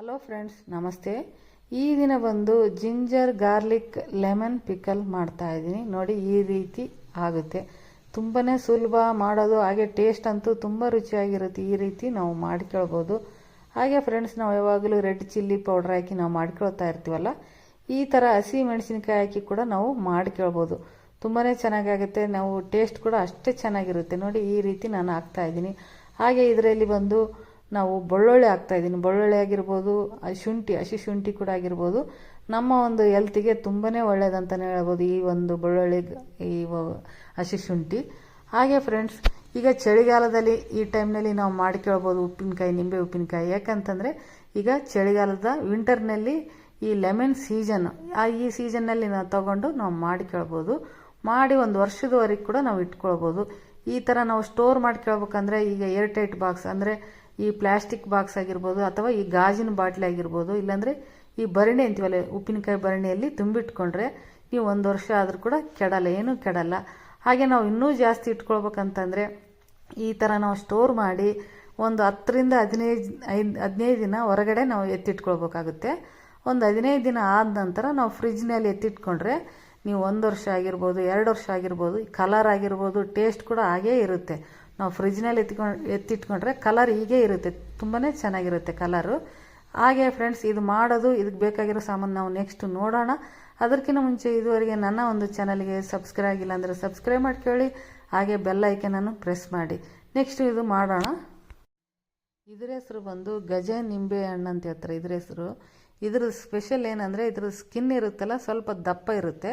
Hello friends ನಮಸ್ತೆ. ಈ ದಿನ ಬಂದು ಜಿಂಜರ್ ಗಾರ್ಲಿಕ್ ಲೆಮನ್ ಪಿಕಲ್ ಮಾಡ್ತಾ ಇದ್ದೀನಿ. ನೋಡಿ, ಈ ರೀತಿ ಆಗುತ್ತೆ. ತುಂಬಾ ಸುಲಭ ಮಾಡೋದು, ಹಾಗೆ ಟೇಸ್ಟ್ ಅಂತೂ ತುಂಬ ರುಚಿಯಾಗಿರುತ್ತೆ. ಈ ರೀತಿ ನಾವು ಮಾಡ್ಕೊಳ್ಬೋದು. ಹಾಗೆ ಫ್ರೆಂಡ್ಸ್ ನಾವು ಯಾವಾಗಲೂ ರೆಡ್ ಚಿಲ್ಲಿ ಪೌಡ್ರ್ ಹಾಕಿ ನಾವು ಮಾಡ್ಕೊಳ್ತಾ ಇರ್ತೀವಲ್ಲ, ಈ ಥರ ಹಸಿ ಮೆಣಸಿನಕಾಯಿ ಹಾಕಿ ಕೂಡ ನಾವು ಮಾಡ್ಕೊಳ್ಬೋದು. ತುಂಬಾ ಚೆನ್ನಾಗಾಗುತ್ತೆ. ನಾವು ಟೇಸ್ಟ್ ಕೂಡ ಅಷ್ಟೇ ಚೆನ್ನಾಗಿರುತ್ತೆ. ನೋಡಿ, ಈ ರೀತಿ ನಾನು ಹಾಕ್ತಾ ಇದ್ದೀನಿ. ಹಾಗೆ, ಇದರಲ್ಲಿ ಬಂದು ನಾವು ಬೆಳ್ಳುಳ್ಳಿ ಹಾಕ್ತಾ ಇದ್ದೀನಿ. ಬೆಳ್ಳುಳ್ಳಿ ಆಗಿರ್ಬೋದು ಶುಂಠಿ, ಹಸಿ ಶುಂಠಿ ಕೂಡ ಆಗಿರ್ಬೋದು. ನಮ್ಮ ಒಂದು ಹೆಲ್ತಿಗೆ ತುಂಬನೇ ಒಳ್ಳೆಯದಂತಲೇ ಹೇಳ್ಬೋದು ಈ ಒಂದು ಬೆಳ್ಳುಳ್ಳಿ ಈ ಹಸಿ ಶುಂಠಿ. ಹಾಗೆ ಫ್ರೆಂಡ್ಸ್ ಈಗ ಚಳಿಗಾಲದಲ್ಲಿ ಈ ಟೈಮ್ನಲ್ಲಿ ನಾವು ಮಾಡ್ಕೊಳ್ಬೋದು ಉಪ್ಪಿನಕಾಯಿ, ನಿಂಬೆ ಉಪ್ಪಿನಕಾಯಿ. ಯಾಕಂತಂದರೆ ಈಗ ಚಳಿಗಾಲದ ವಿಂಟರ್ನಲ್ಲಿ ಈ ಲೆಮನ್ ಸೀಸನ್ ಆ ಈ ಸೀಸನ್ನಲ್ಲಿ ನಾವು ತಗೊಂಡು ನಾವು ಮಾಡ್ಕೊಳ್ಬೋದು. ಮಾಡಿ ಒಂದು ವರ್ಷದವರೆಗೆ ಕೂಡ ನಾವು ಇಟ್ಕೊಳ್ಬೋದು. ಈ ಥರ ನಾವು ಸ್ಟೋರ್ ಮಾಡ್ಕೊಳ್ಬೇಕಂದ್ರೆ ಈಗ ಏರ್ಟೈಟ್ ಬಾಕ್ಸ್ ಅಂದರೆ ಈ ಪ್ಲಾಸ್ಟಿಕ್ ಬಾಕ್ಸ್ ಆಗಿರ್ಬೋದು ಅಥವಾ ಈ ಗಾಜಿನ ಬಾಟ್ಲಿ ಆಗಿರ್ಬೋದು, ಇಲ್ಲಾಂದರೆ ಈ ಭರಣಿ ಅಂತೀವಲ್ಲ ಉಪ್ಪಿನಕಾಯಿ ಭರಣಿಯಲ್ಲಿ ತುಂಬಿಟ್ಕೊಂಡ್ರೆ ನೀವು ಒಂದು ವರ್ಷ ಆದರೂ ಕೂಡ ಕೆಡಲ್ಲ, ಏನೂ ಕೆಡಲ್ಲ. ಹಾಗೆ ನಾವು ಇನ್ನೂ ಜಾಸ್ತಿ ಇಟ್ಕೊಳ್ಬೇಕಂತಂದರೆ ಈ ಥರ ನಾವು ಸ್ಟೋರ್ ಮಾಡಿ ಒಂದು ಹತ್ತರಿಂದ ಹದಿನೈದು, ಐದು, ಹದಿನೈದು ದಿನ ಹೊರಗಡೆ ನಾವು ಎತ್ತಿಟ್ಕೊಳ್ಬೇಕಾಗುತ್ತೆ. ಒಂದು ಹದಿನೈದು ದಿನ ಆದ ನಂತರ ನಾವು ಫ್ರಿಜ್ನಲ್ಲಿ ಎತ್ತಿಟ್ಕೊಂಡ್ರೆ ನೀವು ಒಂದು ವರ್ಷ ಆಗಿರ್ಬೋದು, ಎರಡು ವರ್ಷ ಆಗಿರ್ಬೋದು ಕಲರ್ ಆಗಿರ್ಬೋದು ಟೇಸ್ಟ್ ಕೂಡ ಹಾಗೇ ಇರುತ್ತೆ. ನಾವು ಫ್ರಿಜ್ನಲ್ಲಿ ಎತ್ಕೊಂಡು ಎತ್ತಿಟ್ಕೊಂಡ್ರೆ ಕಲರ್ ಹೀಗೆ ಇರುತ್ತೆ. ತುಂಬಾ ಚೆನ್ನಾಗಿರುತ್ತೆ ಕಲರು ಹಾಗೆ ಫ್ರೆಂಡ್ಸ್ ಇದು ಮಾಡೋದು ಇದಕ್ಕೆ ಬೇಕಾಗಿರೋ ಸಾಮಾನು ನಾವು ನೆಕ್ಸ್ಟ್ ನೋಡೋಣ. ಅದಕ್ಕಿಂತ ಮುಂಚೆ ಇದುವರೆಗೆ ನನ್ನ ಒಂದು ಚಾನಲ್ಗೆ ಸಬ್ಸ್ಕ್ರೈಬ್ ಆಗಿಲ್ಲ ಅಂದರೆ ಸಬ್ಸ್ಕ್ರೈಬ್ ಮಾಡ್ಕೊಳ್ಳಿ. ಹಾಗೆ ಬೆಲ್ ಐಕನನ್ನು ಪ್ರೆಸ್ ಮಾಡಿ. ನೆಕ್ಸ್ಟ್ ಇದು ಮಾಡೋಣ. ಇದ್ರ ಹೆಸರು ಬಂದು ಗಜ ನಿಂಬೆ ಹಣ್ಣು ಅಂತ ಹೇಳ್ತಾರೆ ಇದ್ರ ಹೆಸರು. ಇದ್ರ ಸ್ಪೆಷಲ್ ಏನಂದರೆ ಇದ್ರ ಸ್ಕಿನ್ ಇರುತ್ತಲ್ಲ, ಸ್ವಲ್ಪ ದಪ್ಪ ಇರುತ್ತೆ.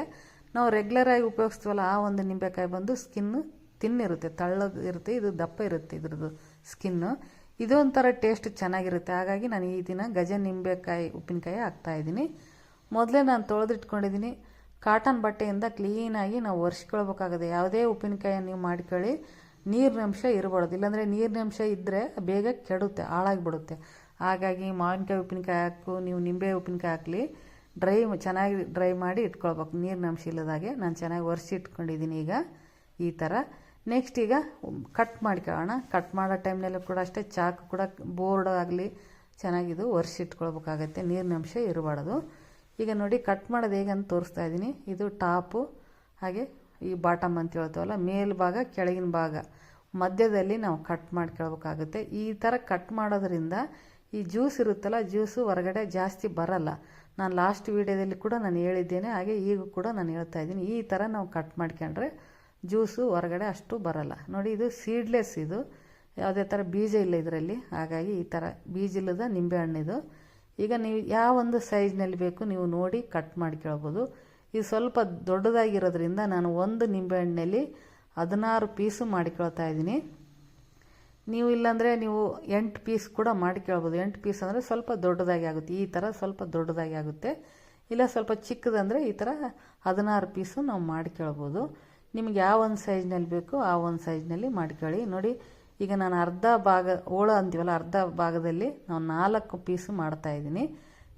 ನಾವು ರೆಗ್ಯುಲರ್ ಆಗಿ ಉಪಯೋಗಿಸ್ತೀವಲ್ಲ, ಆ ಒಂದು ನಿಂಬೆಕಾಯಿ ಬಂದು ಸ್ಕಿನ್ನು ತಿನ್ನಿರುತ್ತೆ, ತಳ್ಳದು ಇರುತ್ತೆ, ಇದು ದಪ್ಪ ಇರುತ್ತೆ ಇದ್ರದ್ದು ಸ್ಕಿನ್ನು ಇದೊಂಥರ ಟೇಸ್ಟ್ ಚೆನ್ನಾಗಿರುತ್ತೆ. ಹಾಗಾಗಿ ನಾನು ಈ ದಿನ ಗಜ ನಿಂಬೆಕಾಯಿ, ಉಪ್ಪಿನಕಾಯಿ ಹಾಕ್ತಾ ಇದ್ದೀನಿ. ಮೊದಲೇ ನಾನು ತೊಳೆದಿಟ್ಕೊಂಡಿದ್ದೀನಿ. ಕಾಟನ್ ಬಟ್ಟೆಯಿಂದ ಕ್ಲೀನಾಗಿ ನಾವು ಒರೆಸ್ಕೊಳ್ಬೇಕಾಗುತ್ತೆ. ಯಾವುದೇ ಉಪ್ಪಿನಕಾಯಿ ನೀವು ಮಾಡ್ಕೊಳ್ಳಿ. ನೀರಿನ ಅಂಶ ಇರಬಾರ್ದು. ಇಲ್ಲಾಂದರೆ ನೀರಿನ ಅಂಶ ಇದ್ದರೆ ಬೇಗ ಕೆಡುತ್ತೆ, ಹಾಳಾಗಿಬಿಡುತ್ತೆ. ಹಾಗಾಗಿ ಮಾವಿನಕಾಯಿ ಉಪ್ಪಿನಕಾಯಿ ಹಾಕು, ನೀವು ನಿಂಬೆ ಉಪ್ಪಿನಕಾಯಿ ಹಾಕಲಿ, ಡ್ರೈ ಚೆನ್ನಾಗಿ ಡ್ರೈ ಮಾಡಿ ಇಟ್ಕೊಳ್ಬೇಕು. ನೀರಿನ ಅಂಶ ಇಲ್ಲದಾಗೆ ನಾನು ಚೆನ್ನಾಗಿ ಒರೆಸಿ ಇಟ್ಕೊಂಡಿದ್ದೀನಿ ಈಗ ಈ ಥರ ನೆಕ್ಸ್ಟ್ ಈಗ ಕಟ್ ಮಾಡ್ಕೊಳ್ಳೋಣ. ಕಟ್ ಮಾಡೋ ಟೈಮ್ನಲ್ಲೂ ಕೂಡ ಅಷ್ಟೇ ಚಾಕು ಕೂಡ ಬೋರ್ಡ್ ಆಗಲಿ ಚೆನ್ನಾಗಿದು ಒರೆಸಿ ಇಟ್ಕೊಳ್ಬೇಕಾಗತ್ತೆ. ನೀರಿನ ಅಂಶ ಇರಬಾರ್ದು. ಈಗ ನೋಡಿ ಕಟ್ ಮಾಡೋದು ಹೇಗೆ ಅಂತ ತೋರಿಸ್ತಾ ಇದ್ದೀನಿ ಇದು ಟಾಪು, ಹಾಗೆ ಈ ಬಾಟಮ್ ಅಂತ ಹೇಳ್ತೇವಲ್ಲ, ಮೇಲ್ಭಾಗ ಕೆಳಗಿನ ಭಾಗ. ಮಧ್ಯದಲ್ಲಿ ನಾವು ಕಟ್ ಮಾಡ್ಕೊಳ್ಬೇಕಾಗುತ್ತೆ. ಈ ಥರ ಕಟ್ ಮಾಡೋದ್ರಿಂದ ಈ ಜ್ಯೂಸ್ ಇರುತ್ತಲ್ಲ ಜ್ಯೂಸು ಹೊರಗಡೆ ಜಾಸ್ತಿ ಬರಲ್ಲ. ನಾನು ಲಾಸ್ಟ್ ವೀಡಿಯೋದಲ್ಲಿ ಕೂಡ ನಾನು ಹೇಳಿದ್ದೇನೆ, ಹಾಗೆ ಈಗ ಕೂಡ ನಾನು ಹೇಳ್ತಾ ಇದ್ದೀನಿ. ಈ ಥರ ನಾವು ಕಟ್ ಮಾಡ್ಕೊಂಡ್ರೆ ಜ್ಯೂಸು ಹೊರಗಡೆ ಅಷ್ಟು ಬರಲ್ಲ. ನೋಡಿ, ಇದು ಸೀಡ್ಲೆಸ್ ಇದು. ಯಾವುದೇ ಥರ ಬೀಜ ಇಲ್ಲ ಇದರಲ್ಲಿ. ಹಾಗಾಗಿ ಈ ಥರ ಬೀಜ ಇಲ್ಲದ ನಿಂಬೆಹಣ್ಣಿದು ಈಗ ನೀವು ಯಾವ ಒಂದು ಸೈಜ್ನಲ್ಲಿ ಬೇಕು ನೀವು ನೋಡಿ ಕಟ್ ಮಾಡ್ಕೊಳ್ಬೋದು. ಇದು ಸ್ವಲ್ಪ ದೊಡ್ಡದಾಗಿರೋದ್ರಿಂದ ನಾನು ಒಂದು ನಿಂಬೆಹಣ್ಣಲ್ಲಿ ಹದಿನಾರು ಪೀಸು ಮಾಡಿಕೊಳ್ತಾ ಇದ್ದೀನಿ. ನೀವು ಇಲ್ಲಾಂದರೆ ನೀವು ಎಂಟು ಪೀಸ್ ಕೂಡ ಮಾಡಿಕೊಳ್ಬೋದು ಎಂಟು ಪೀಸ್ ಅಂದರೆ ಸ್ವಲ್ಪ ದೊಡ್ಡದಾಗಿ ಆಗುತ್ತೆ. ಈ ಥರ ಸ್ವಲ್ಪ ದೊಡ್ಡದಾಗಿ ಆಗುತ್ತೆ. ಇಲ್ಲ ಸ್ವಲ್ಪ ಚಿಕ್ಕದಂದರೆ ಈ ಥರ ಹದಿನಾರು ಪೀಸು ನಾವು ಮಾಡ್ಕೊಳ್ಬೋದು ನಿಮಗೆ ಯಾವ ಒಂದು ಸೈಜ್ನಲ್ಲಿ ಬೇಕು ಆ ಒಂದು ಸೈಜ್ನಲ್ಲಿ ಮಾಡ್ಕೊಳ್ಳಿ ನೋಡಿ, ಈಗ ನಾನು ಅರ್ಧ ಭಾಗ, ಓಳ ಅಂತೀವಲ್ಲ, ಅರ್ಧ ಭಾಗದಲ್ಲಿ ನಾವು ನಾಲ್ಕು ಪೀಸು ಮಾಡ್ತಾಯಿದ್ದೀನಿ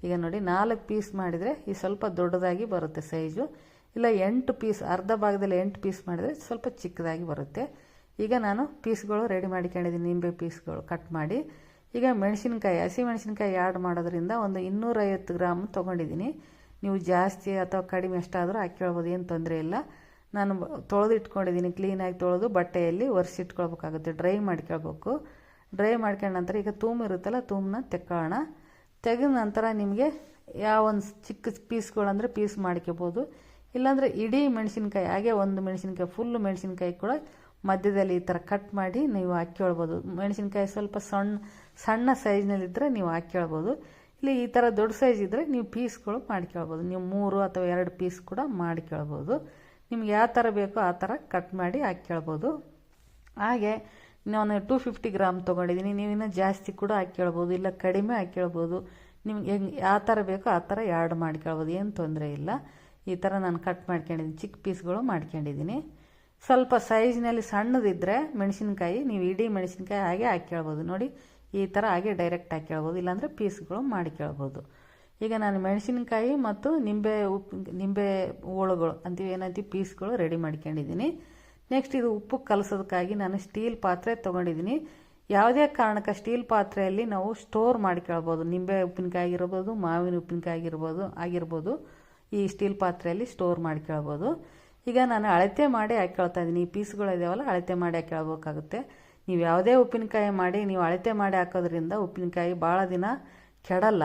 ಈಗ ನೋಡಿ, ನಾಲ್ಕು ಪೀಸ್ ಮಾಡಿದರೆ ಈ ಸ್ವಲ್ಪ ದೊಡ್ಡದಾಗಿ ಬರುತ್ತೆ ಸೈಜು ಇಲ್ಲ, ಎಂಟು ಪೀಸ್ ಅರ್ಧ ಭಾಗದಲ್ಲಿ ಎಂಟು ಪೀಸ್ ಮಾಡಿದರೆ ಸ್ವಲ್ಪ ಚಿಕ್ಕದಾಗಿ ಬರುತ್ತೆ. ಈಗ ನಾನು ಪೀಸ್ಗಳು ರೆಡಿ ಮಾಡಿಕೊಂಡಿದ್ದೀನಿ. ನಿಂಬೆ ಪೀಸ್ಗಳು ಕಟ್ ಮಾಡಿ. ಈಗ ಮೆಣಸಿನ್ಕಾಯಿ, ಹಸಿ ಮೆಣಸಿನ್ಕಾಯಿ ಆ್ಯಡ್ ಮಾಡೋದ್ರಿಂದ ಒಂದು ಇನ್ನೂರೈವತ್ತು ಗ್ರಾಮ್ ತೊಗೊಂಡಿದ್ದೀನಿ. ನೀವು ಜಾಸ್ತಿ ಅಥವಾ ಕಡಿಮೆ ಎಷ್ಟಾದರೂ ಹಾಕ್ಕೊಳ್ಬೋದು, ಏನು ತೊಂದರೆ ಇಲ್ಲ. ನಾನು ತೊಳೆದು ಇಟ್ಕೊಂಡಿದ್ದೀನಿ ಕ್ಲೀನಾಗಿ ತೊಳೆದು ಬಟ್ಟೆಯಲ್ಲಿ ಒರೆಸಿಟ್ಕೊಳ್ಬೇಕಾಗುತ್ತೆ. ಡ್ರೈ ಮಾಡ್ಕೊಳ್ಬೇಕು. ಡ್ರೈ ಮಾಡ್ಕೊಂಡ ನಂತರ ಈಗ ತೂಮ್ ಇರುತ್ತಲ್ಲ, ತೂಮ್ನ ತೆಕ್ಕೋಣ ತೆಗೆದ ನಂತರ ನಿಮಗೆ ಯಾವ ಒಂದು ಚಿಕ್ಕ ಪೀಸ್ಗಳಂದರೆ ಪೀಸ್ ಮಾಡ್ಕೋಬೋದು ಇಲ್ಲಾಂದರೆ ಇಡೀ ಮೆಣಸಿನ್ಕಾಯಿ, ಹಾಗೆ ಒಂದು ಮೆಣಸಿನ್ಕಾಯಿ ಫುಲ್ಲು ಮೆಣಸಿನ್ಕಾಯಿ ಕೂಡ ಮಧ್ಯದಲ್ಲಿ ಈ ಥರ ಕಟ್ ಮಾಡಿ ನೀವು ಹಾಕ್ಕೊಳ್ಬೋದು ಮೆಣಸಿನ್ಕಾಯಿ ಸ್ವಲ್ಪ ಸಣ್ಣ ಸಣ್ಣ ಸೈಜ್ನಲ್ಲಿದ್ದರೆ ನೀವು ಹಾಕ್ಕೊಳ್ಬೋದು ಇಲ್ಲಿ ಈ ಥರ ದೊಡ್ಡ ಸೈಜ್ ಇದ್ದರೆ ನೀವು ಪೀಸ್ಗಳು ಮಾಡ್ಕೊಳ್ಬೋದು ನೀವು ಮೂರು ಅಥವಾ ಎರಡು ಪೀಸ್ ಕೂಡ ಮಾಡ್ಕೊಳ್ಬೋದು ನಿಮ್ಗೆ ಯಾವ ಥರ ಬೇಕೋ ಆ ಥರ ಕಟ್ ಮಾಡಿ ಹಾಕ್ಕೊಳ್ಬೋದು ಹಾಗೆ ನಾನು ಟೂ ಫಿಫ್ಟಿ ಗ್ರಾಮ್ ತೊಗೊಂಡಿದ್ದೀನಿ. ನೀವು ಇನ್ನೂ ಜಾಸ್ತಿ ಕೂಡ ಹಾಕ್ಕೊಳ್ಬೋದು ಇಲ್ಲ ಕಡಿಮೆ ಹಾಕ್ಕೊಳ್ಬೋದು ನಿಮ್ಗೆ ಹೆಂಗೆ, ಯಾವ ಥರ ಬೇಕೋ ಆ ಥರ ಆ್ಯಡ್ ಮಾಡ್ಕೊಳ್ಬೋದು ಏನು ತೊಂದರೆ ಇಲ್ಲ. ಈ ಥರ ನಾನು ಕಟ್ ಮಾಡ್ಕೊಂಡಿದ್ದೀನಿ. ಚಿಕ್ಕ ಪೀಸ್ಗಳು ಮಾಡ್ಕೊಂಡಿದ್ದೀನಿ. ಸ್ವಲ್ಪ ಸೈಜ್ನಲ್ಲಿ ಸಣ್ಣದಿದ್ದರೆ ಮೆಣಸಿನ್ಕಾಯಿ, ನೀವು ಇಡೀ ಮೆಣಸಿನ್ಕಾಯಿ ಹಾಗೆ ಹಾಕ್ಕೊಳ್ಬೋದು. ನೋಡಿ, ಈ ಥರ ಹಾಗೆ ಡೈರೆಕ್ಟ್ ಹಾಕ್ಕೊಳ್ಬೋದು. ಇಲ್ಲಾಂದರೆ ಪೀಸ್ಗಳು ಮಾಡಿಕೊಳ್ಬೋದು. ಈಗ ನಾನು ಮೆಣಸಿನ್ಕಾಯಿ ಮತ್ತು ನಿಂಬೆ ಉಪ್ಪು, ನಿಂಬೆ ಹೋಳುಗಳು ಅಂತೀವಿ, ಏನಂತೀವಿ ಪೀಸ್ಗಳು ರೆಡಿ ಮಾಡ್ಕೊಂಡಿದ್ದೀನಿ. ನೆಕ್ಸ್ಟ್ ಇದು ಉಪ್ಪು ಕಲಸೋದಕ್ಕಾಗಿ ನಾನು ಸ್ಟೀಲ್ ಪಾತ್ರೆ ತೊಗೊಂಡಿದ್ದೀನಿ. ಯಾವುದೇ ಕಾರಣಕ್ಕೆ ಸ್ಟೀಲ್ ಪಾತ್ರೆಯಲ್ಲಿ ನಾವು ಸ್ಟೋರ್ ಮಾಡ್ಕೊಳ್ಬೋದು. ನಿಂಬೆ ಉಪ್ಪಿನಕಾಯಿ ಆಗಿರ್ಬೋದು, ಮಾವಿನ ಉಪ್ಪಿನಕಾಯಿ ಆಗಿರ್ಬೋದು ಆಗಿರ್ಬೋದು. ಈ ಸ್ಟೀಲ್ ಪಾತ್ರೆಯಲ್ಲಿ ಸ್ಟೋರ್ ಮಾಡ್ಕೊಳ್ಬೋದು ಈಗ ನಾನು ಅಳತೆ ಮಾಡಿ ಹಾಕ್ಕೊಳ್ತಾ ಇದ್ದೀನಿ. ಈ ಪೀಸ್ಗಳು ಇದಾವಲ್ಲ, ಅಳತೆ ಮಾಡಿ ಹಾಕ್ಕೊಳ್ಬೇಕಾಗುತ್ತೆ ನೀವು ಯಾವುದೇ ಉಪ್ಪಿನಕಾಯಿ ಮಾಡಿ, ನೀವು ಅಳತೆ ಮಾಡಿ ಹಾಕೋದ್ರಿಂದ ಉಪ್ಪಿನಕಾಯಿ ಭಾಳ ದಿನ ಕೆಡಲ್ಲ.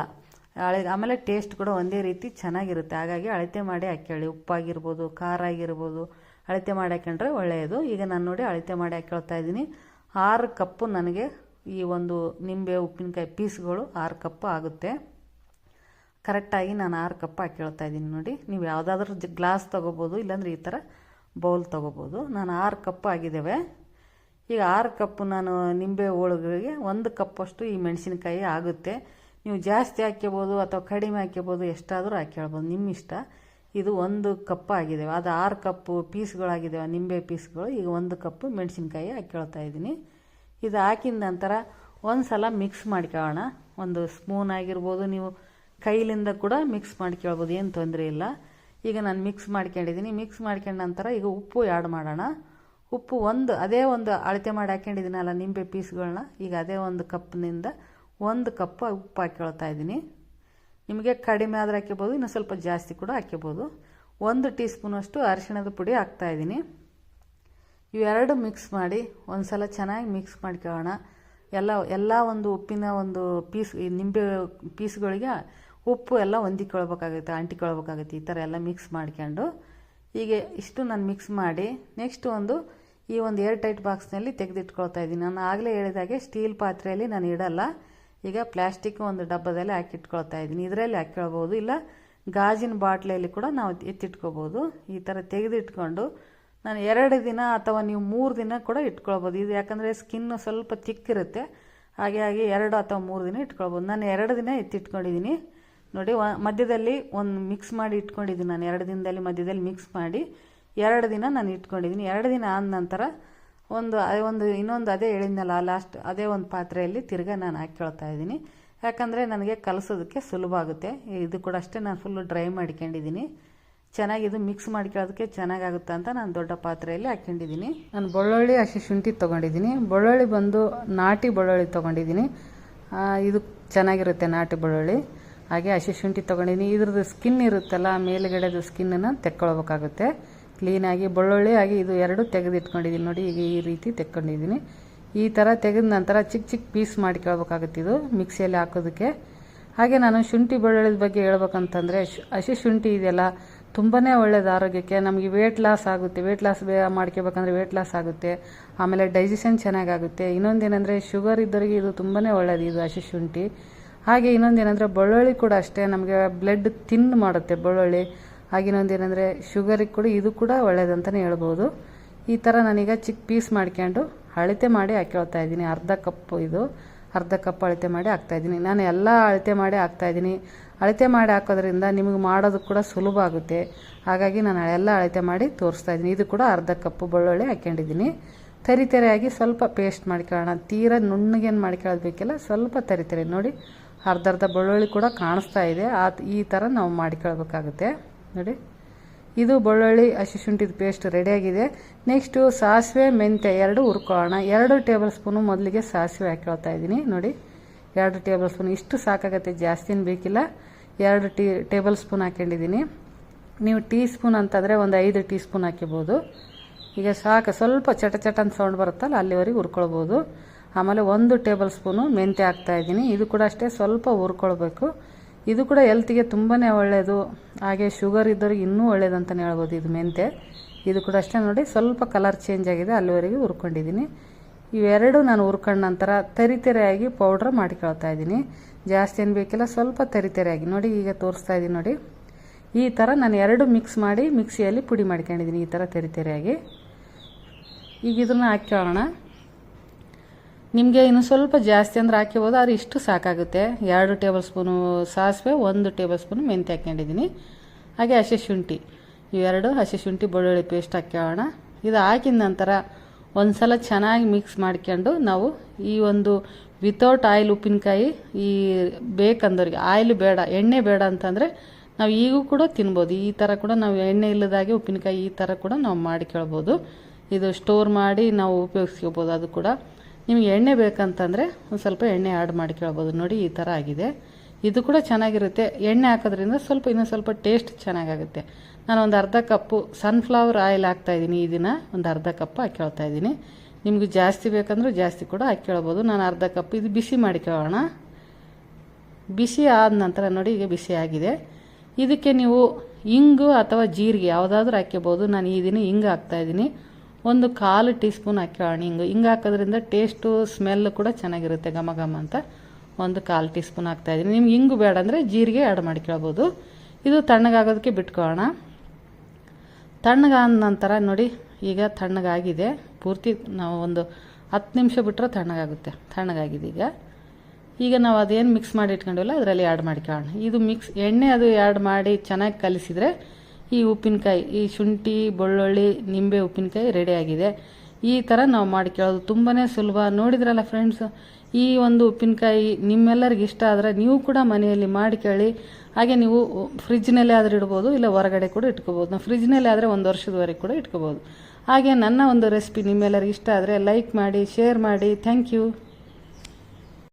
ಅಳೆ, ಆಮೇಲೆ ಟೇಸ್ಟ್ ಕೂಡ ಒಂದೇ ರೀತಿ ಚೆನ್ನಾಗಿರುತ್ತೆ. ಹಾಗಾಗಿ ಅಳತೆ ಮಾಡಿ ಹಾಕ್ಕೊಳ್ಳಿ ಉಪ್ಪಾಗಿರ್ಬೋದು, ಖಾರ ಆಗಿರ್ಬೋದು, ಅಳತೆ ಮಾಡಿ ಹಾಕೊಂಡ್ರೆ ಒಳ್ಳೆಯದು. ಈಗ ನಾನು ನೋಡಿ ಅಳತೆ ಮಾಡಿ ಹಾಕ್ಕೊಳ್ತಾ ಇದ್ದೀನಿ. ಆರು ಕಪ್ಪು ನನಗೆ ಈ ಒಂದು ನಿಂಬೆ ಉಪ್ಪಿನಕಾಯಿ ಪೀಸ್ಗಳು ಆರು ಕಪ್ಪು ಆಗುತ್ತೆ. ಕರೆಕ್ಟಾಗಿ ನಾನು ಆರು ಕಪ್ ಹಾಕ್ಕೊಳ್ತಾ ಇದ್ದೀನಿ ನೋಡಿ. ನೀವು ಯಾವುದಾದ್ರೂ ಗ್ಲಾಸ್ ತೊಗೋಬೋದು, ಇಲ್ಲಾಂದ್ರೆ ಈ ಥರ ಬೌಲ್ ತೊಗೋಬೋದು. ನಾನು ಆರು ಕಪ್ ಆಗಿದ್ದೇವೆ. ಈಗ ಆರು ಕಪ್ ನಾನು ನಿಂಬೆ ಹೋಳುಗಳಿಗೆ ಒಂದು ಕಪ್ಪಷ್ಟು ಈ ಮೆಣಸಿನಕಾಯಿ ಆಗುತ್ತೆ. ನೀವು ಜಾಸ್ತಿ ಹಾಕ್ಕೋಬೋದು ಅಥವಾ ಕಡಿಮೆ ಹಾಕ್ಕೋಬೋದು ಎಷ್ಟಾದರೂ ಹಾಕ್ಕೊಳ್ಬೋದು ನಿಮ್ಮ ಇಷ್ಟ. ಇದು ಒಂದು ಕಪ್ ಆಗಿದ್ದಾವೆ. ಅದು ಆರು ಕಪ್ಪು ಪೀಸ್ಗಳಾಗಿದ್ದಾವೆ, ನಿಂಬೆ ಪೀಸ್ಗಳು. ಈಗ ಒಂದು ಕಪ್ಪು ಮೆಣಸಿನ್ಕಾಯಿ ಹಾಕ್ಕೊಳ್ತಾ ಇದ್ದೀನಿ. ಇದು ಹಾಕಿದ ನಂತರ ಒಂದು ಸಲ ಮಿಕ್ಸ್ ಮಾಡ್ಕೊಳ್ಳೋಣ. ಒಂದು ಸ್ಪೂನ್ ಆಗಿರ್ಬೋದು ನೀವು ಕೈಲಿಂದ ಕೂಡ ಮಿಕ್ಸ್ ಮಾಡ್ಕೊಳ್ಬೋದು ಏನು ತೊಂದರೆ ಇಲ್ಲ. ಈಗ ನಾನು ಮಿಕ್ಸ್ ಮಾಡ್ಕೊಂಡಿದ್ದೀನಿ ಮಿಕ್ಸ್ ಮಾಡ್ಕೊಂಡ ನಂತರ ಈಗ ಉಪ್ಪು ಆ್ಯಡ್ ಮಾಡೋಣ. ಉಪ್ಪು ಒಂದು, ಅದೇ ಒಂದು ಅಳತೆ ಮಾಡಿ ಹಾಕ್ಕೊಂಡಿದ್ದೀನಲ್ಲ ನಿಂಬೆ ಪೀಸ್ಗಳನ್ನ ಈಗ ಅದೇ ಒಂದು ಕಪ್ನಿಂದ ಒಂದು ಕಪ್ ಉಪ್ಪು ಹಾಕ್ಕೊಳ್ತಾ ಇದ್ದೀನಿ ನಿಮಗೆ ಕಡಿಮೆ ಆದರೆ ಹಾಕ್ಕೋಬೋದು ಇನ್ನು ಸ್ವಲ್ಪ ಜಾಸ್ತಿ ಕೂಡ ಹಾಕ್ಕೋಬೋದು ಒಂದು ಟೀ ಸ್ಪೂನಷ್ಟು ಅರಿಶಿಣದ ಪುಡಿ ಹಾಕ್ತಾಯಿದ್ದೀನಿ ಇವೆರಡು ಮಿಕ್ಸ್ ಮಾಡಿ ಒಂದು ಸಲ ಚೆನ್ನಾಗಿ ಮಿಕ್ಸ್ ಮಾಡ್ಕೊಳ್ಳೋಣ. ಎಲ್ಲ ಎಲ್ಲ ಒಂದು ಉಪ್ಪಿನ ಒಂದು ಪೀಸ್ ನಿಂಬೆ ಪೀಸ್ಗಳಿಗೆ ಉಪ್ಪು ಎಲ್ಲ ಹೊಂದಿಕೊಳ್ಬೇಕಾಗುತ್ತೆ, ಅಂಟಿಕೊಳ್ಬೇಕಾಗುತ್ತೆ, ಈ ಥರ ಎಲ್ಲ ಮಿಕ್ಸ್ ಮಾಡ್ಕೊಂಡು. ಹೀಗೆ ಇಷ್ಟು ನಾನು ಮಿಕ್ಸ್ ಮಾಡಿ ನೆಕ್ಸ್ಟ್ ಒಂದು ಈ ಒಂದು ಏರ್ ಟೈಟ್ ಬಾಕ್ಸ್ನಲ್ಲಿ ತೆಗೆದಿಟ್ಕೊಳ್ತಾ ಇದ್ದೀನಿ. ನಾನು ಆಗಲೇ ಹೇಳಿದಾಗೆ ಸ್ಟೀಲ್ ಪಾತ್ರೆಯಲ್ಲಿ ನಾನು ಇಡಲ್ಲ. ಈಗ ಪ್ಲಾಸ್ಟಿಕ್ ಒಂದು ಡಬ್ಬದಲ್ಲಿ ಹಾಕಿಟ್ಕೊಳ್ತಾ ಇದ್ದೀನಿ. ಇದರಲ್ಲಿ ಹಾಕ್ಕೊಳ್ಬೋದು ಇಲ್ಲ, ಗಾಜಿನ ಬಾಟ್ಲಲ್ಲಿ ಕೂಡ ನಾವು ಎತ್ತಿಟ್ಕೋಬೋದು ಈ ಥರ ತೆಗೆದಿಟ್ಕೊಂಡು ನಾನು ಎರಡು ದಿನ ಅಥವಾ ನೀವು ಮೂರು ದಿನ ಕೂಡ ಇಟ್ಕೊಳ್ಬೋದು ಇದು ಯಾಕಂದರೆ ಸ್ಕಿನ್ ಸ್ವಲ್ಪ ತಿಕ್ಕಿರುತ್ತೆ ಹಾಗೆ ಹಾಗೆ ಎರಡು ಅಥವಾ ಮೂರು ದಿನ ಇಟ್ಕೊಳ್ಬೋದು ನಾನು ಎರಡು ದಿನ ಎತ್ತಿಟ್ಕೊಂಡಿದ್ದೀನಿ. ನೋಡಿ ಮಧ್ಯದಲ್ಲಿ ಒಂದು ಮಿಕ್ಸ್ ಮಾಡಿ ಇಟ್ಕೊಂಡಿದ್ದೀನಿ ನಾನು. ಎರಡು ದಿನದಲ್ಲಿ ಮಧ್ಯದಲ್ಲಿ ಮಿಕ್ಸ್ ಮಾಡಿ, ಎರಡು ದಿನ ನಾನು ಇಟ್ಕೊಂಡಿದ್ದೀನಿ. ಎರಡು ದಿನ ಆದ ನಂತರ ಒಂದು ಒಂದು, ಇನ್ನೊಂದು ಅದೇ ಹೇಳಿದ್ನಲ್ಲ ಲಾಸ್ಟ್ ಅದೇ ಒಂದು ಪಾತ್ರೆಯಲ್ಲಿ ತಿರ್ಗಾ ನಾನು ಹಾಕ್ಕೊಳ್ತಾ ಇದ್ದೀನಿ. ಯಾಕಂದರೆ ನನಗೆ ಕಲಸೋದಕ್ಕೆ ಸುಲಭ ಆಗುತ್ತೆ. ಇದು ಕೂಡ ಅಷ್ಟೇ ನಾನು ಫುಲ್ಲು ಡ್ರೈ ಮಾಡ್ಕೊಂಡಿದ್ದೀನಿ. ಚೆನ್ನಾಗಿ ಇದು ಮಿಕ್ಸ್ ಮಾಡ್ಕೊಳ್ಳೋದಕ್ಕೆ ಚೆನ್ನಾಗಾಗುತ್ತೆ ಅಂತ ನಾನು ದೊಡ್ಡ ಪಾತ್ರೆಯಲ್ಲಿ ಹಾಕ್ಕೊಂಡಿದ್ದೀನಿ. ನಾನು ಬೆಳ್ಳುಳ್ಳಿ, ಹಸಿ ಶುಂಠಿ ತೊಗೊಂಡಿದ್ದೀನಿ. ಬೆಳ್ಳುಳ್ಳಿ ಬಂದು ನಾಟಿ ಬೆಳ್ಳುಳ್ಳಿ ತೊಗೊಂಡಿದ್ದೀನಿ. ಇದು ಚೆನ್ನಾಗಿರುತ್ತೆ ನಾಟಿ ಬೆಳ್ಳುಳ್ಳಿ. ಹಾಗೆ ಹಸಿ ಶುಂಠಿ ತೊಗೊಂಡಿನಿ ಇದ್ರದ್ದು ಸ್ಕಿನ್ ಇರುತ್ತಲ್ಲ ಮೇಲುಗಡೆದು ಸ್ಕಿನ್ನನ್ನು ತೆಕ್ಕೊಳ್ಬೇಕಾಗುತ್ತೆ. ಕ್ಲೀನಾಗಿ ಬೆಳ್ಳುಳ್ಳಿ ಆಗಿ ಇದು ಎರಡು ತೆಗೆದಿಟ್ಕೊಂಡಿದ್ದೀನಿ ನೋಡಿ, ಈಗ ಈ ರೀತಿ ತೆಕ್ಕೊಂಡಿದ್ದೀನಿ ಈ ಥರ ತೆಗೆದ ನಂತರ ಚಿಕ್ಕ ಚಿಕ್ಕ ಪೀಸ್ ಮಾಡ್ಕೊಳ್ಬೇಕಾಗುತ್ತೆ ಇದು, ಮಿಕ್ಸಿಯಲ್ಲಿ ಹಾಕೋದಕ್ಕೆ. ಹಾಗೆ ನಾನು ಶುಂಠಿ ಬೆಳ್ಳುಳ್ಳಿದ ಬಗ್ಗೆ ಹೇಳ್ಬೇಕಂತಂದರೆ ಹಸಿ ಶುಂಠಿ ಇದೆಯಲ್ಲ ತುಂಬಾ ಒಳ್ಳೇದು ಆರೋಗ್ಯಕ್ಕೆ. ನಮಗೆ ವೇಟ್ ಲಾಸ್ ಆಗುತ್ತೆ. ವೇಟ್ ಲಾಸ್ ಮಾಡ್ಕೋಬೇಕಂದ್ರೆ ವೇಟ್ ಲಾಸ್ ಆಗುತ್ತೆ. ಆಮೇಲೆ ಡೈಜೆಷನ್ ಚೆನ್ನಾಗಾಗುತ್ತೆ. ಇನ್ನೊಂದೇನೆಂದರೆ ಶುಗರ್ ಇದ್ದವರಿಗೆ ಇದು ತುಂಬಾ ಒಳ್ಳೇದು ಇದು ಹಸಿ ಶುಂಠಿ. ಹಾಗೆ ಇನ್ನೊಂದೇನೆಂದರೆ ಬೆಳ್ಳುಳ್ಳಿ ಕೂಡ ಅಷ್ಟೇ ನಮಗೆ ಬ್ಲಡ್ ತಿನ್ ಮಾಡುತ್ತೆ ಬೆಳ್ಳುಳ್ಳಿ. ಹಾಗೆ ಇನ್ನೊಂದೇನೆಂದರೆ ಶುಗರಿಗೆ ಕೂಡ ಇದು ಕೂಡ ಒಳ್ಳೇದಂತಲೇ ಹೇಳ್ಬೋದು. ಈ ಥರ ನಾನೀಗ ಚಿಕ್ಕ ಪೀಸ್ ಮಾಡ್ಕೊಂಡು ಅಳತೆ ಮಾಡಿ ಹಾಕ್ಕೊಳ್ತಾ ಇದ್ದೀನಿ. ಅರ್ಧ ಕಪ್ಪು ಇದು. ಅರ್ಧ ಕಪ್ ಅಳತೆ ಮಾಡಿ ಹಾಕ್ತಾಯಿದ್ದೀನಿ ನಾನು ಎಲ್ಲ ಅಳತೆ ಮಾಡಿ ಹಾಕ್ತಾಯಿದ್ದೀನಿ ಅಳತೆ ಮಾಡಿ ಹಾಕೋದ್ರಿಂದ ನಿಮಗೆ ಮಾಡೋದು ಕೂಡ ಸುಲಭ ಆಗುತ್ತೆ. ಹಾಗಾಗಿ ನಾನು ಎಲ್ಲ ಅಳತೆ ಮಾಡಿ ತೋರಿಸ್ತಾ ಇದ್ದೀನಿ. ಇದು ಕೂಡ ಅರ್ಧ ಕಪ್ಪು ಬೆಳ್ಳುಳ್ಳಿ ಹಾಕೊಂಡಿದ್ದೀನಿ. ತರಿ ತರಿಯಾಗಿ ಸ್ವಲ್ಪ ಪೇಸ್ಟ್ ಮಾಡ್ಕೊಳ್ಳೋಣ. ತೀರಾ ನುಣ್ಣಗೇನು ಮಾಡ್ಕೊಳ್ಳೋದು ಬೇಕಲ್ಲ ಸ್ವಲ್ಪ ತರಿ ತರಿ. ನೋಡಿ ಅರ್ಧ ಅರ್ಧ ಬೆಳ್ಳುಳ್ಳಿ ಕೂಡ ಕಾಣಿಸ್ತಾ ಇದೆ. ಆ ಈ ಥರ ನಾವು ಮಾಡಿಕೊಳ್ಬೇಕಾಗುತ್ತೆ ನೋಡಿ. ಇದು ಬೆಳ್ಳುಳ್ಳಿ, ಹಸಿ ಶುಂಠಿದ ಪೇಸ್ಟ್ ರೆಡಿಯಾಗಿದೆ ನೆಕ್ಸ್ಟು ಸಾಸಿವೆ, ಮೆಂತ್ಯ ಎರಡು ಹುರ್ಕೊಳ್ಳೋಣ. ಎರಡು ಟೇಬಲ್ ಸ್ಪೂನು ಮೊದಲಿಗೆ ಸಾಸಿವೆ ಹಾಕ್ಕೊಳ್ತಾ ಇದ್ದೀನಿ. ನೋಡಿ. ಎರಡು ಟೇಬಲ್ ಸ್ಪೂನ್. ಇಷ್ಟು ಸಾಕಾಗತ್ತೆ, ಜಾಸ್ತಿನ ಬೇಕಿಲ್ಲ. ಎರಡು ಟೀ ಟೇಬಲ್ ಸ್ಪೂನ್ ಹಾಕೊಂಡಿದ್ದೀನಿ. ನೀವು ಟೀ ಸ್ಪೂನ್ ಅಂತಂದರೆ ಒಂದು ಐದು ಟೀ ಸ್ಪೂನ್ ಹಾಕಿಬೋದು. ಈಗ ಸಾಕು, ಸ್ವಲ್ಪ ಚಟ ಚಟ ಅಂತ ಸೌಂಡ್ ಬರುತ್ತಲ್ಲ, ಅಲ್ಲಿವರೆಗೆ ಹುರ್ಕೊಳ್ಬೋದು. ಆಮೇಲೆ ಒಂದು ಟೇಬಲ್ ಸ್ಪೂನು ಮೆಂತ್ಯ ಹಾಕ್ತಾಯಿದ್ದೀನಿ ಇದು ಕೂಡ ಅಷ್ಟೇ ಸ್ವಲ್ಪ ಹುರ್ಕೊಳ್ಬೇಕು. ಇದು ಕೂಡ ಹೆಲ್ತಿಗೆ ತುಂಬಾ ಒಳ್ಳೆಯದು ಹಾಗೆ ಶುಗರ್ ಇದ್ದವ್ರಿಗೆ ಇನ್ನೂ ಒಳ್ಳೇದು ಅಂತಲೇ ಹೇಳ್ಬೋದು ಇದು ಮೆಂತ್ಯ. ಇದು ಕೂಡ ಅಷ್ಟೇ ನೋಡಿ, ಸ್ವಲ್ಪ ಕಲರ್ ಚೇಂಜ್ ಆಗಿದೆ, ಅಲ್ಲಿವರೆಗೆ ಹುರ್ಕೊಂಡಿದ್ದೀನಿ. ಇವೆರಡು ನಾನು ಹುರ್ಕೊಂಡ ನಂತರ ತರಿ ತೆರೆಯಾಗಿ ಪೌಡ್ರ್ ಮಾಡಿಕೊಳ್ತಾ ಇದ್ದೀನಿ. ಜಾಸ್ತಿ ಏನು ಬೇಕಿಲ್ಲ, ಸ್ವಲ್ಪ ತರಿ ತೆರೆಯಾಗಿ. ನೋಡಿ, ಈಗ ತೋರಿಸ್ತಾ ಇದ್ದೀನಿ ನೋಡಿ. ಈ ಥರ ನಾನು ಎರಡು ಮಿಕ್ಸ್ ಮಾಡಿ, ಮಿಕ್ಸಿಯಲ್ಲಿ ಪುಡಿ ಮಾಡ್ಕೊಂಡಿದ್ದೀನಿ ಈ ಥರ ತರಿ ತೆರೆಯಾಗಿ. ಈಗ ಇದನ್ನು ಹಾಕ್ಕೊಳ್ಳೋಣ ನಿಮಗೆ ಇನ್ನು ಸ್ವಲ್ಪ ಜಾಸ್ತಿ ಅಂದ್ರೆ ಹಾಕಿಬೋದು ಆದರೆ ಇಷ್ಟು ಸಾಕಾಗುತ್ತೆ. ಎರಡು ಟೇಬಲ್ ಸ್ಪೂನು ಸಾಸಿವೆ, ಒಂದು ಟೇಬಲ್ ಸ್ಪೂನು ಮೆಂತ್ಯ ಹಾಕ್ಕೊಂಡಿದ್ದೀನಿ. ಹಾಗೆ ಹಸಿ ಶುಂಠಿ. ಇವೆರಡು ಹಸಿ ಶುಂಠಿ ಬೆಳ್ಳುಳ್ಳಿ ಪೇಸ್ಟ್ ಹಾಕ್ಕೊಳ್ಳೋಣ ಇದು ಹಾಕಿದ ನಂತರ ಒಂದು ಸಲ ಚೆನ್ನಾಗಿ ಮಿಕ್ಸ್ ಮಾಡ್ಕೊಂಡು ನಾವು ಈ ಒಂದು ವಿತೌಟ್ ಆಯಿಲ್ ಉಪ್ಪಿನಕಾಯಿ, ಈ ಬೇಕಂದವ್ರಿಗೆ ಆಯಿಲ್ ಬೇಡ, ಎಣ್ಣೆ ಬೇಡ ಅಂತಂದರೆ ನಾವು ಈಗೂ ಕೂಡ ತಿನ್ಬೋದು. ಈ ಥರ ಕೂಡ ನಾವು ಎಣ್ಣೆ ಇಲ್ಲದಾಗೆ ಉಪ್ಪಿನಕಾಯಿ ಈ ಥರ ಕೂಡ ನಾವು ಮಾಡಿ ಕೇಳ್ಬೋದು. ಇದು ಸ್ಟೋರ್ ಮಾಡಿ ನಾವು ಉಪಯೋಗಿಸ್ಕೋಬೋದು ಅದು ಕೂಡ. ನಿಮಗೆ ಎಣ್ಣೆ ಬೇಕಂತಂದರೆ ಒಂದು ಸ್ವಲ್ಪ ಎಣ್ಣೆ ಆ್ಯಡ್ ಮಾಡ್ಕೊಳ್ಬೋದು ನೋಡಿ ಈ ಥರ ಆಗಿದೆ. ಇದು ಕೂಡ ಚೆನ್ನಾಗಿರುತ್ತೆ. ಎಣ್ಣೆ ಹಾಕೋದ್ರಿಂದ ಸ್ವಲ್ಪ ಇನ್ನೂ ಸ್ವಲ್ಪ ಟೇಸ್ಟ್ ಚೆನ್ನಾಗಾಗುತ್ತೆ. ನಾನು ಒಂದು ಅರ್ಧ ಕಪ್ಪು ಸನ್ಫ್ಲವರ್ ಆಯಿಲ್ ಹಾಕ್ತಾಯಿದ್ದೀನಿ ಈ ದಿನ. ಒಂದು ಅರ್ಧ ಕಪ್ ಹಾಕ್ಕೊಳ್ತಾ ಇದ್ದೀನಿ. ನಿಮಗೆ ಜಾಸ್ತಿ ಬೇಕಂದ್ರೂ ಜಾಸ್ತಿ ಕೂಡ ಹಾಕ್ಕೊಳ್ಬೋದು ನಾನು ಅರ್ಧ ಕಪ್ ಇದು ಬಿಸಿ ಮಾಡಿಕೊಳ್ಳೋಣ ಬಿಸಿ ಆದ ನಂತರ ನೋಡಿ ಈಗ ಬಿಸಿ ಆಗಿದೆ. ಇದಕ್ಕೆ ನೀವು ಇಂಗು ಅಥವಾ ಜೀರಿಗೆ ಯಾವುದಾದ್ರೂ ಹಾಕ್ಕೋಬೋದು ನಾನು ಈ ದಿನ ಹಿಂಗೆ ಹಾಕ್ತಾಯಿದ್ದೀನಿ ಒಂದು ಕಾಲು ಟೀ ಸ್ಪೂನ್ ಹಾಕ್ಕೊಳ್ಳೋಣ ಹಿಂಗು ಹಿಂಗೆ ಹಾಕೋದ್ರಿಂದ ಟೇಸ್ಟು ಸ್ಮೆಲ್ ಕೂಡ ಚೆನ್ನಾಗಿರುತ್ತೆ ಘಮ ಘಮ ಅಂತ. ಒಂದು ಕಾಲು ಟೀ ಸ್ಪೂನ್ ಹಾಕ್ತಾಯಿದ್ದೀನಿ ನಿಮ್ಗೆ ಹಿಂಗು ಬೇಡ ಅಂದರೆ ಜೀರಿಗೆ ಆ್ಯಡ್ ಮಾಡ್ಕೊಳ್ಬೋದು ಇದು ತಣ್ಣಗಾಗೋದಕ್ಕೆ ಬಿಟ್ಕೊಳ್ಳೋಣ. ತಣ್ಣಗಾದ ನಂತರ ನೋಡಿ, ಈಗ ತಣ್ಣಗಾಗಿದೆ. ಪೂರ್ತಿ ನಾವು ಒಂದು ಹತ್ತು ನಿಮಿಷ ಬಿಟ್ಟರೆ ತಣ್ಣಗಾಗುತ್ತೆ. ತಣ್ಣಗಾಗಿದೆ ಈಗ. ಈಗ ನಾವು ಅದೇನು ಮಿಕ್ಸ್ ಮಾಡಿ ಇಟ್ಕೊಂಡಿಲ್ಲ ಅದರಲ್ಲಿ ಆ್ಯಡ್ ಮಾಡ್ಕೊಳ್ಳೋಣ ಇದು ಮಿಕ್ಸ್ ಎಣ್ಣೆ ಅದು ಆ್ಯಡ್ ಮಾಡಿ ಚೆನ್ನಾಗಿ ಕಲಿಸಿದರೆ ಈ ಉಪ್ಪಿನಕಾಯಿ, ಈ ಶುಂಠಿ, ಬೆಳ್ಳುಳ್ಳಿ, ನಿಂಬೆ ಉಪ್ಪಿನಕಾಯಿ ರೆಡಿಯಾಗಿದೆ ಈ ಥರ ನಾವು ಮಾಡ್ಕೊಳ್ಳೋದು ತುಂಬಾ ಸುಲಭ. ನೋಡಿದ್ರಲ್ಲ ಫ್ರೆಂಡ್ಸ್ ಈ ಒಂದು ಉಪ್ಪಿನಕಾಯಿ ನಿಮ್ಮೆಲ್ಲರಿಗೆ ಇಷ್ಟ ಆದರೆ ನೀವು ಕೂಡ ಮನೆಯಲ್ಲಿ ಮಾಡ್ಕೊಳ್ಳಿ ಹಾಗೆ ನೀವು ಫ್ರಿಜ್ನಲ್ಲೇ ಆದರೂ ಇಡ್ಬೋದು, ಇಲ್ಲ ಹೊರಗಡೆ ಕೂಡ ಇಟ್ಕೋಬೋದು. ನಾವು ಫ್ರಿಜ್ನಲ್ಲೇ ಆದರೆ ಒಂದು ವರ್ಷದವರೆಗೆ ಕೂಡ ಇಟ್ಕೋಬೋದು. ಹಾಗೆ ನನ್ನ ಒಂದು ರೆಸಿಪಿ ನಿಮ್ಮೆಲ್ಲರಿಗೆ ಇಷ್ಟ ಆದರೆ ಲೈಕ್ ಮಾಡಿ ಶೇರ್ ಮಾಡಿ. Thank you